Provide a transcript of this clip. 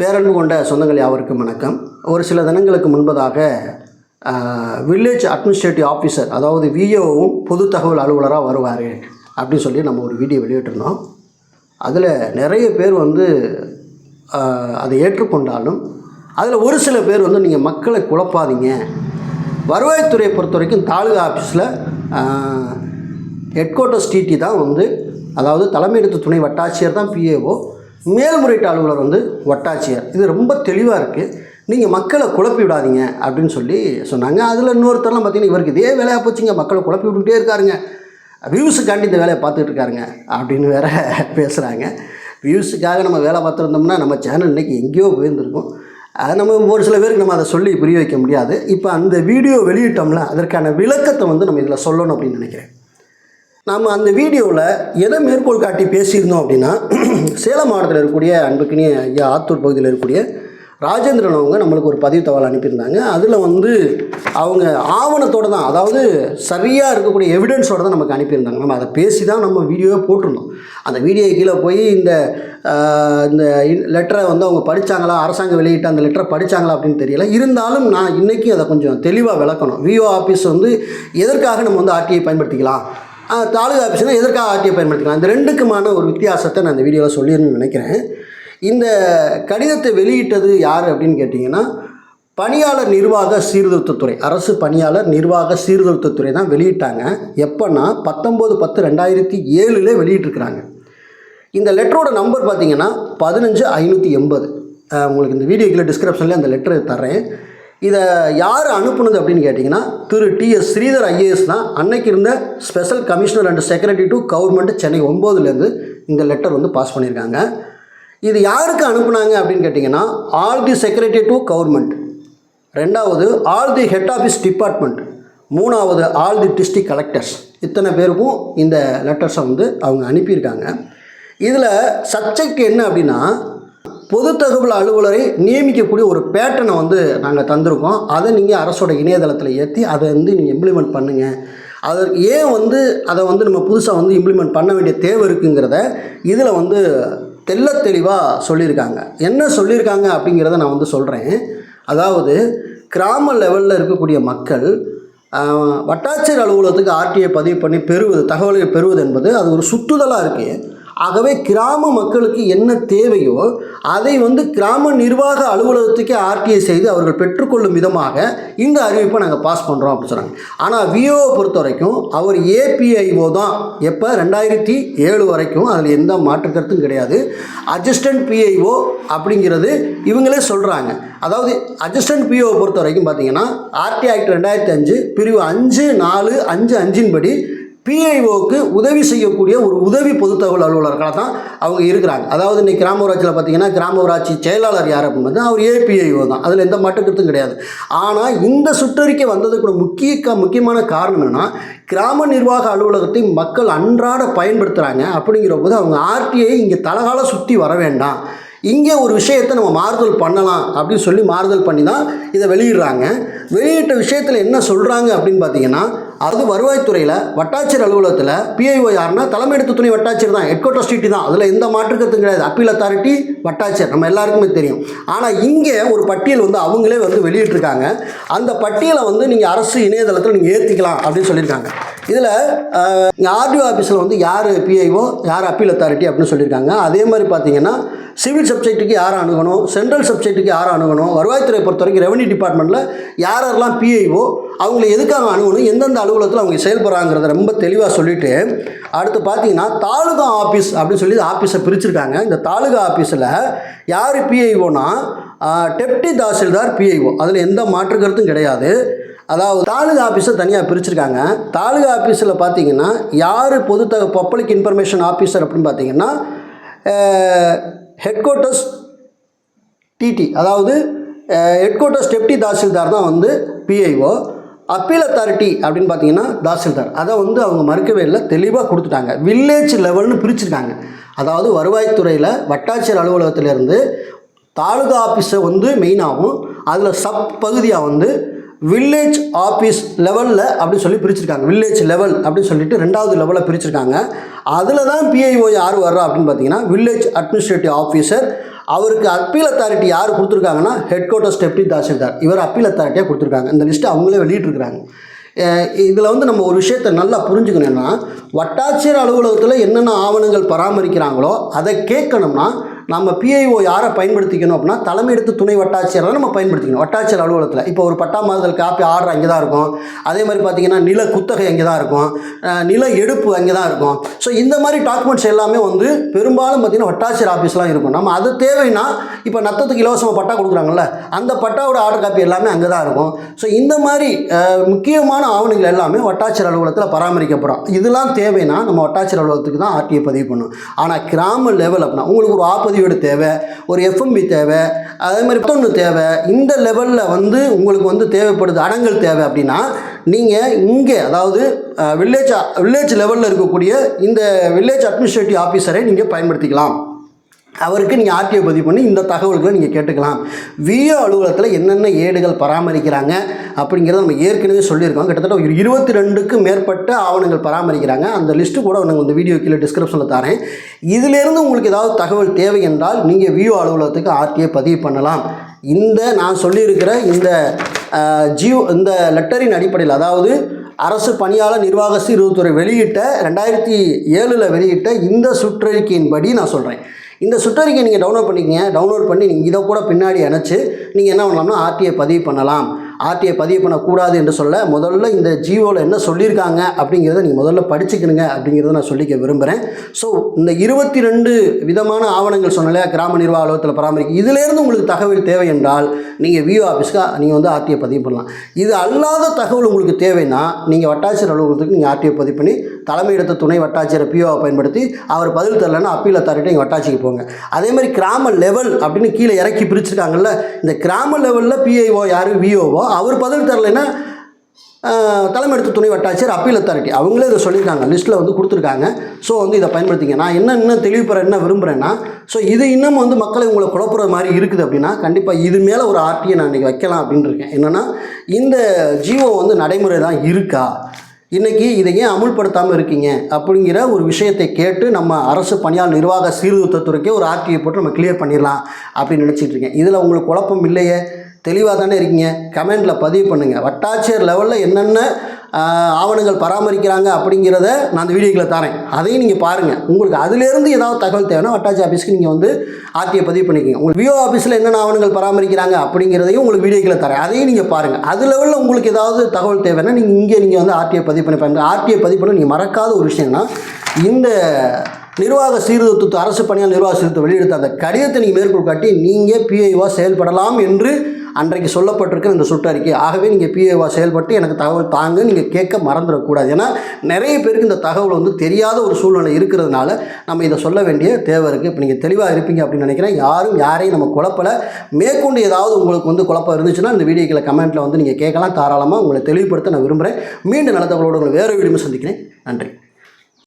பேரன்பு கொண்ட சொந்தங்கள் யாவருக்கும் வணக்கம். ஒரு சில தினங்களுக்கு முன்பதாக வில்லேஜ் அட்மினிஸ்ட்ரேட்டிவ் ஆஃபீஸர் அதாவது விஏஓவும் பொது தகவல் அலுவலராக வருவார் அப்படின்னு சொல்லி நம்ம ஒரு வீடியோ வெளியிட்டிருந்தோம். அதில் நிறைய பேர் வந்து அதை ஏற்றுக்கொண்டாலும் அதில் ஒரு சில பேர் வந்து நீங்கள் மக்களை குழப்பாதீங்க. வருவாய்த்துறையை பொறுத்த வரைக்கும் தாலுகா ஆஃபீஸில் ஹெட் குவார்ட்டர்ஸ் டிடி தான் வந்து அதாவது தலைமையிடத்து துணை வட்டாட்சியர் தான் பிஏஓ மேல்முறையீட்டு அலுவலர் வந்து வட்டாட்சியர். இது ரொம்ப தெளிவாக இருக்குது நீங்கள் மக்களை குழப்பி விடாதீங்க அப்படின்னு சொல்லி சொன்னாங்க. அதில் இன்னொருத்தர்லாம் பார்த்தீங்கன்னா இவருக்கு இதே வேலையாக போச்சுங்க. மக்களை குழப்பி விட்டுக்கிட்டே இருக்காருங்க. வியூஸுக்காண்டி இந்த வேலையை பார்த்துட்டு இருக்காருங்க அப்படின்னு வேற பேசுகிறாங்க வியூஸுக்காக நம்ம வேலை பார்த்துருந்தோம்னா நம்ம சேனல் இன்றைக்கி எங்கேயோ போயிருந்துருக்கோம். அது நம்ம ஒரு சில பேருக்கு நம்ம அதை சொல்லி புரிய வைக்க முடியாது. இப்போ அந்த வீடியோ வெளியிட்டோம்ல அதற்கான விளக்கத்தை வந்து நம்ம இதில் சொல்லணும் அப்படின்னு நினைக்கிறேன். நாம் அந்த வீடியோவில் எதை மேற்கோள் காட்டி பேசியிருந்தோம் அப்படின்னா சேலம் மாவட்டத்தில் இருக்கக்கூடிய அன்புக்கினிய ஐயா ஆத்தூர் பகுதியில் இருக்கக்கூடிய ராஜேந்திரன் அவங்க நம்மளுக்கு ஒரு பதிவு தகவல் அனுப்பியிருந்தாங்க. அதில் வந்து அவங்க ஆவணத்தோடு தான் அதாவது சரியாக இருக்கக்கூடிய எவிடன்ஸோடு தான் நமக்கு அனுப்பியிருந்தாங்க. நம்ம அதை பேசி தான் நம்ம வீடியோவே போட்டிருந்தோம். அந்த வீடியோ கீழே போய் இந்த இந்த லெட்டரை வந்து அவங்க படித்தாங்களா அரசாங்கம் வெளியிட்ட அந்த லெட்டரை படித்தாங்களா அப்படின்னு தெரியல. இருந்தாலும் நான் இன்றைக்கி அதை கொஞ்சம் தெளிவாக விளக்கணும். விஓ ஆஃபீஸ் வந்து எதற்காக நம்ம வந்து ஆர்டிஐ பயன்படுத்திக்கலாம்? தாலுகா ஆஃபீஸில் எதற்காக ஆர்டிஐ பயன்படுத்திக்கலாம்? இந்த ரெண்டுக்குமான ஒரு வித்தியாசத்தை நான் இந்த வீடியோவில் சொல்லிடணும்னு நினைக்கிறேன். இந்த கடிதத்தை வெளியிட்டது யார் அப்படின்னு கேட்டிங்கன்னா பணியாளர் நிர்வாக சீர்திருத்தத்துறை அரசு பணியாளர் நிர்வாக சீர்திருத்தத்துறை தான் வெளியிட்டாங்க. எப்போன்னா பத்தொம்போது பத்து ரெண்டாயிரத்தி ஏழில் வெளியிட்டிருக்கிறாங்க. இந்த லெட்டரோட நம்பர் பார்த்தீங்கன்னா பதினஞ்சு ஐநூற்றி எண்பது. உங்களுக்கு இந்த வீடியோக்கில் டிஸ்கிரிப்ஷனில் அந்த லெட்டரை தரேன் இதை யார் அனுப்புனது அப்படின்னு கேட்டிங்கன்னா திரு டிஎஸ் ஸ்ரீதர் ஐஏஎஸ் தான். அன்னைக்கு இருந்த special commissioner and secretary to government Chennai ஒம்போதுலேருந்து இந்த லெட்டர் வந்து பாஸ் பண்ணியிருக்காங்க. இது யாருக்கு அனுப்புனாங்க அப்படின்னு கேட்டிங்கன்னா all the secretary to government. ரெண்டாவது all the head office department. மூணாவது ஆல் தி டிஸ்ட்ரிக்ட் கலெக்டர்ஸ். இத்தனை பேருக்கும் இந்த லெட்டர்ஸை வந்து அவங்க அனுப்பியிருக்காங்க. இதில் சப்ஜெக்ட் என்ன அப்படின்னா பொது தகவல் அலுவலரை நியமிக்கக்கூடிய ஒரு பேட்டனை வந்து நாங்கள் தந்திருக்கோம். அதை நீங்கள் அரசோட இணையதளத்தில் ஏற்றி அதை வந்து நீங்கள் இம்ப்ளிமெண்ட் பண்ணுங்கள் அதற்கு ஏன் வந்து அதை வந்து நம்ம புதுசாக வந்து இம்ப்ளிமெண்ட் பண்ண வேண்டிய தேவை இருக்குங்கிறத இதில் வந்து தெள்ள தெளிவாக சொல்லியிருக்காங்க. என்ன சொல்லியிருக்காங்க அப்படிங்கிறத நான் வந்து சொல்கிறேன் அதாவது கிராம லெவலில் இருக்கக்கூடிய மக்கள் வட்டாட்சியர் அலுவலகத்துக்கு ஆர்டிஐ பதிவு பண்ணி பெறுவது தகவல்களை பெறுவது என்பது அது ஒரு சுற்றுதலாக இருக்குது ஆகவே கிராம மக்களுக்கு என்ன தேவையோ அதை வந்து கிராம நிர்வாக அலுவலகத்துக்கே ஆர்டிஐ செய்து அவர்கள் பெற்றுக்கொள்ளும் விதமாக இந்த அறிவிப்பை நாங்கள் பாஸ் பண்ணுறோம் அப்படின்னு சொன்னாங்க. ஆனால் விஓவை பொறுத்த வரைக்கும் அவர் ஏபிஐஓ தான். எப்போ? ரெண்டாயிரத்தி ஏழு வரைக்கும் அதில் எந்த மாற்று கருத்தும் கிடையாது. அசிஸ்டன்ட் பிஐஓ அப்படிங்கிறது இவங்களே சொல்கிறாங்க அதாவது அசிஸ்டன்ட் பிஓ பொறுத்த வரைக்கும் பார்த்தீங்கன்னா ஆர்டி ஆக்ட் ரெண்டாயிரத்தி அஞ்சு பிரிவு அஞ்சு நாலு அஞ்சு அஞ்சின் படி பிஐஓக்கு உதவி செய்யக்கூடிய ஒரு உதவி பொது தகவல் அலுவலர்களாக தான் அவங்க இருக்கிறாங்க. அதாவது இன்னைக்கு கிராம ஊராட்சியில் பார்த்தீங்கன்னா கிராம ஊராட்சி செயலாளர் யார் அப்படின்னு அவர் ஏபிஐஓ தான். அதில் எந்த மாற்றுக்கருத்தும் கிடையாது. ஆனால் இந்த சுற்றறிக்கை வந்ததுக்கு முக்கிய க- முக்கியமான காரணம் என்னென்னா கிராம நிர்வாக அலுவலகத்தை மக்கள் அன்றாட பயன்படுத்துகிறாங்க அப்படிங்கிற போது அவங்க ஆர்டிஐ இங்கே தலகால சுற்றி வர வேண்டாம். இங்கே ஒரு விஷயத்தை நம்ம மாறுதல் பண்ணலாம் அப்படின்னு சொல்லி மாறுதல் பண்ணி தான் இதை வெளியிடுறாங்க. வெளியிட்ட விஷயத்தில் என்ன சொல்கிறாங்க அப்படின்னு பார்த்தீங்கன்னா அது வருவாய்த்துறையில் வட்டாட்சியர் அலுவலகத்தில் பிஐஓ யாருன்னா தலைமையிடத்து துணை வட்டாட்சியர் தான் ஹெட்கோட்டர் ஸ்ட்ரீட் தான். அதில் எந்த மாற்றுக்கருத்தும் கிடையாது. அப்பீல் அத்தாரிட்டி வட்டாட்சியர் நம்ம எல்லாருக்குமே தெரியும். ஆனால் இங்கே ஒரு பட்டியல் வந்து அவங்களே வந்து வெளியிட்டிருக்காங்க. அந்த பட்டியலை வந்து நீங்கள் அரசு இணையதளத்தில் நீங்கள் ஏற்றிக்கலாம் அப்படின்னு சொல்லியிருக்காங்க. இதில் ஆர்டிஓ ஆஃபீஸில் வந்து யார் பிஐஓ யார் அப்பீல் அத்தாரிட்டி அப்படின்னு சொல்லியிருக்காங்க. அதே மாதிரி பார்த்தீங்கன்னா சிவில் சப்ஜெக்ட்டுக்கு யாரை அணுகணும் சென்ட்ரல் சப்ஜெக்ட்டுக்கு யாரை அணுகணும் வருவாய்த்துறை பொறுத்த வரைக்கும் ரெவன்யூ டிபார்ட்மெண்ட்டில் யாரெல்லாம் பிஐஓ அவங்களை எதுக்காக அணுகணும் எந்தெந்த அலுவலகத்தில் அவங்க செயல்படுறாங்கிறத ரொம்ப தெளிவாக சொல்லிவிட்டு அடுத்து பார்த்தீங்கன்னா தாலுகா ஆஃபீஸ் அப்படின்னு சொல்லி ஆஃபீஸை பிரிச்சிருக்காங்க. இந்த தாலுகா ஆஃபீஸில் யார் பிஐஓனா டெப்டி தாசில்தார் பிஐஓ அதில் எந்த மாற்று கருத்தும் கிடையாது. அதாவது தாலுகா ஆஃபீஸை தனியாக பிரிச்சிருக்காங்க. தாலுகா ஆஃபீஸில் பார்த்தீங்கன்னா யார் பொது த பப்ளிக் இன்ஃபர்மேஷன் ஆஃபீஸர் அப்படின்னு பார்த்தீங்கன்னா ஹெட் குவார்ட்டர்ஸ் டிடி அதாவது ஹெட் குவார்ட்டர்ஸ் டெப்டி தாசில்தார் தான் வந்து பிஐஓ அப்பீல் அத்தாரிட்டி அப்படின்னு பார்த்தீங்கன்னா தாசில்தார். அதை வந்து அவங்க மறுக்கவே இல்லை தெளிவாக கொடுத்துட்டாங்க. வில்லேஜ் லெவல்னு பிரிச்சிருக்காங்க. அதாவது வருவாய்த்துறையில் வட்டாட்சியர் அலுவலகத்திலேருந்து தாலுகா ஆஃபீஸை வந்து மெயினாகவும் அதில் சப் பகுதியாக வந்து வில்லேஜ் ஆஃபீஸ் லெவலில் அப்படின்னு சொல்லி பிரிச்சிருக்காங்க. வில்லேஜ் லெவல் அப்படின்னு சொல்லிட்டு ரெண்டாவது லெவலில் பிரிச்சிருக்காங்க. அதில் தான் பிஐஓ யார் வர்றா அப்படின்னு பார்த்தீங்கன்னா வில்லேஜ் அட்மினிஸ்ட்ரேட்டிவ் ஆஃபீஸர் அவருக்கு அப்பீல் அத்தாரிட்டி யார் கொடுத்துருக்காங்கன்னா ஹெட் குவார்ட்டர்ஸ் டெப்டி தாசில்தார். இவர் அப்பீல் அத்தாரிட்டியாக கொடுத்துருக்காங்க. இந்த லிஸ்ட்டு அவங்களே வெளியிட்டிருக்கிறாங்க. இதில் வந்து நம்ம ஒரு விஷயத்தை நல்லா புரிஞ்சுக்கணும்னா வட்டாட்சியர் அலுவலகத்தில் என்னென்ன ஆவணங்கள் பராமரிக்கிறாங்களோ அதை கேட்கணும்னா நம்ம பிஐஓ யாரை பயன்படுத்திக்கணும் அப்படின்னா தலைமையடுத்து துணை வட்டாட்சியரை நம்ம பயன்படுத்திக்கணும். வட்டாட்சியர் அலுவலகத்தில். இப்போ ஒரு பட்டா மாறுதல் காப்பி ஆர்டர் அங்கே தான் இருக்கும். அதே மாதிரி பார்த்தீங்கன்னா நில குத்தகை அங்கே தான் இருக்கும் நில எடுப்பு அங்கே தான் இருக்கும். ஸோ இந்த மாதிரி டாக்குமெண்ட்ஸ் எல்லாமே வந்து பெரும்பாலும் பார்த்தீங்கன்னா வட்டாட்சியர் ஆஃபீஸ்லாம் இருக்கும். நம்ம அது தேவைன்னா இப்போ நத்தத்துக்கு இலவசமாக பட்டா கொடுக்குறாங்கல்ல அந்த பட்டாவோட ஆர்டர் காப்பி எல்லாமே அங்கே தான் இருக்கும். ஸோ இந்த மாதிரி முக்கியமான ஆவணங்கள் எல்லாமே வட்டாட்சியர் அலுவலகத்தில் பராமரிக்கப்படும். இதெல்லாம் தேவைன்னா நம்ம வட்டாட்சியர் அலுவலகத்துக்கு தான் ஆர்டிஐ பதிவு பண்ணணும். ஆனால் கிராம லெவல் அப்படின்னா உங்களுக்கு ஒரு ஆதியோடு தேவை ஒரு எஃப்எம்பி தேவை அதே மாதிரி மத்தொன்று தேவை. இந்த லெவலில் வந்து உங்களுக்கு வந்து தேவைப்படுது அடங்கல் தேவை அப்படின்னா நீங்கள் இங்கே அதாவது வில்லேஜ் வில்லேஜ் லெவலில் இருக்கக்கூடிய இந்த வில்லேஜ் அட்மினிஸ்ட்ரேட்டிவ் ஆஃபீஸரை நீங்கள் பயன்படுத்திக்கலாம். அவருக்கு நீங்கள் ஆர்டிஓ பதிவு பண்ணி இந்த தகவல்களை நீங்கள் கேட்டுக்கலாம். விஓ அலுவலகத்தில் என்னென்ன ஏடுகள் பராமரிக்கிறாங்க அப்படிங்கிறத நம்ம ஏற்கனவே சொல்லியிருக்கோம். கிட்டத்தட்ட ஒரு இருபத்தி ரெண்டுக்கும் மேற்பட்ட ஆவணங்கள் பராமரிக்கிறாங்க. அந்த லிஸ்ட்டு கூட நாங்கள் இந்த வீடியோ கீழே டிஸ்கிரிப்ஷனில் தரேன். இதிலேருந்து உங்களுக்கு ஏதாவது தகவல் தேவை என்றால் நீங்கள் விஓ அலுவலகத்துக்கு ஆர்டிஓ பதிவு பண்ணலாம். இந்த நான் சொல்லியிருக்கிற இந்த ஜியோ இந்த லெட்டரின் அடிப்படையில் அதாவது அரசு பணியாளர் நிர்வாக சீர்திருத்துறை வெளியிட்ட ரெண்டாயிரத்தி ஏழில் வெளியிட்ட இந்த சுற்றறிக்கையின்படி நான் சொல்கிறேன் இந்த சுற்றறிக்கை நீங்கள் டவுன்லோட் பண்ணிக்கங்க. டவுன்லோட் பண்ணி நீங்கள் இதை கூட பின்னாடி அணைச்சு நீங்கள் என்ன பண்ணலாம்னா ஆர்டிஐ பதிவு பண்ணலாம். ஆர்டிஐ பதிவு பண்ணக்கூடாது என்று சொல்ல முதல்ல இந்த ஜியோவில் என்ன சொல்லியிருக்காங்க அப்படிங்கிறத நீங்கள் முதல்ல படிச்சுக்கணுங்க அப்படிங்கிறத நான் சொல்லிக்க விரும்புகிறேன் ஸோ இந்த இருபத்தி ரெண்டு விதமான ஆவணங்கள் சொன்னாலே கிராம நிர்வாக அலுவலகத்தில் பராமரிக்க. இதிலேருந்து உங்களுக்கு தகவல் தேவை என்றால் நீங்கள் விஓ ஆஃபீஸ்க்கு நீங்கள் வந்து ஆர்டிஐ பதிவு பண்ணலாம். இது அல்லாத தகவல் உங்களுக்கு தேவைன்னா நீங்கள் வட்டாட்சியர் அலுவலகத்துக்கு நீங்கள் ஆர்டிஐ பதிவு பண்ணி தலைமையிடத்த துணை வட்டாட்சியரை பிஓவை பயன்படுத்தி அவர் பதில் தரலன்னா அப்பீல் அத்தாரிட்டி நீங்கள் வட்டாட்சிக்கு போங்க. அதே மாதிரி கிராம லெவல் அப்படின்னு கீழே இறக்கி பிரிச்சுருக்காங்கல்ல இந்த கிராம லெவலில் பிஐஓ யார்? விஓவோ அவர் பதில் தரலைன்னா தலைமை எடுத்து துணை வட்டாட்சியர் அப்பீல் அத்தாரிட்டி அவங்களே இதை சொல்லியிருக்காங்க. லிஸ்ட்டில் வந்து கொடுத்துருக்காங்க. ஸோ வந்து இதை பயன்படுத்திங்க. நான் என்ன இன்னும் தெளிவு பெற என்ன விரும்புகிறேன்னா ஸோ இது இன்னும் வந்து மக்களை உங்களை குழப்புற மாதிரி இருக்குது அப்படின்னா கண்டிப்பாக இது மேலே ஒரு ஆர்டியை நான் இன்றைக்கி வைக்கலாம் அப்படின்னு இருக்கேன். என்னென்னா இந்த ஜீவோ வந்து நடைமுறை தான் இருக்கா? இன்றைக்கி இதை ஏன் அமுல்படுத்தாமல் இருக்கீங்க? அப்படிங்கிற ஒரு விஷயத்தை கேட்டு நம்ம அரசு பணியாளர் நிர்வாக சீர்திருத்தத்துறைக்கே ஒரு ஆர்டிஐ போட்டு நம்ம கிளியர் பண்ணிடலாம் அப்படின்னு நினச்சிட்டு இருக்கேன். இதில் உங்களுக்கு குழப்பம் இல்லையே? தெளிவாக தானே இருக்கீங்க? கமெண்டில் பதிவு பண்ணுங்கள் வட்டாட்சியர் லெவலில் என்னென்ன ஆவணங்கள் பராமரிக்கிறாங்க அப்படிங்கிறத நான் அந்த வீடியோக்கில் தரேன். அதையும் நீங்கள் பாருங்கள் உங்களுக்கு அதிலேருந்து ஏதாவது தகவல் தேவைன்னா வட்டாட்சி ஆஃபீஸ்க்கு நீங்கள் வந்து ஆர்டிஐ பதிவு பண்ணிக்கோங்க. உங்களுக்கு விஓ ஆஃபீஸில் என்னென்ன ஆவணங்கள் பராமரிக்கிறாங்க அப்படிங்கிறதையும் உங்களுக்கு வீடியோக்கில் தரேன். அதையும் நீங்கள் பாருங்கள் அது லெவலில் உங்களுக்கு ஏதாவது தகவல் தேவைன்னா நீங்கள் இங்கே நீங்கள் வந்து ஆர்டிஐ பதிவு பண்ணி பாருங்கள் ஆர்டிஐ பதிவு பண்ண நீங்கள் மறக்காத ஒரு விஷயம்னா இந்த நிர்வாக சீர்திருத்தத்தை அரசு பணியால் நிர்வாக சீர்திருத்தம் வெளியெடுத்த அந்த கடிதத்தை நீங்கள் மேற்கொள் காட்டி நீங்கள் பிஐஓ செயல்படலாம் என்று அன்றைக்கு சொல்லப்பட்டிருக்கிற இந்த சுற்றறிக்கை ஆகவே நீங்கள் பிஏவா செயல்பட்டு எனக்கு தகவல் தாங்க நீங்கள் கேட்க மறந்துடக்கூடாது. ஏன்னா நிறைய பேருக்கு இந்த தகவல் வந்து தெரியாத ஒரு சூழ்நிலை இருக்கிறதுனால நம்ம இதை சொல்ல வேண்டிய தேவை இருக்குது இப்போ நீங்கள் தெளிவாக இருப்பீங்க அப்படின்னு நினைக்கிறேன். யாரும் யாரையும் நம்ம குழப்பலை. மேற்கொண்டு ஏதாவது உங்களுக்கு வந்து குழப்பம் இருந்துச்சுன்னா இந்த வீடியோக்களை கமெண்ட்டில் வந்து நீங்கள் கேட்கலாம். தாராளமாக உங்களை தெளிவுபடுத்த நான் விரும்புகிறேன் மீண்டும் நல்ல தகவலோடு உங்களை வேறு வீடியோ சந்திக்கிறேன். நன்றி.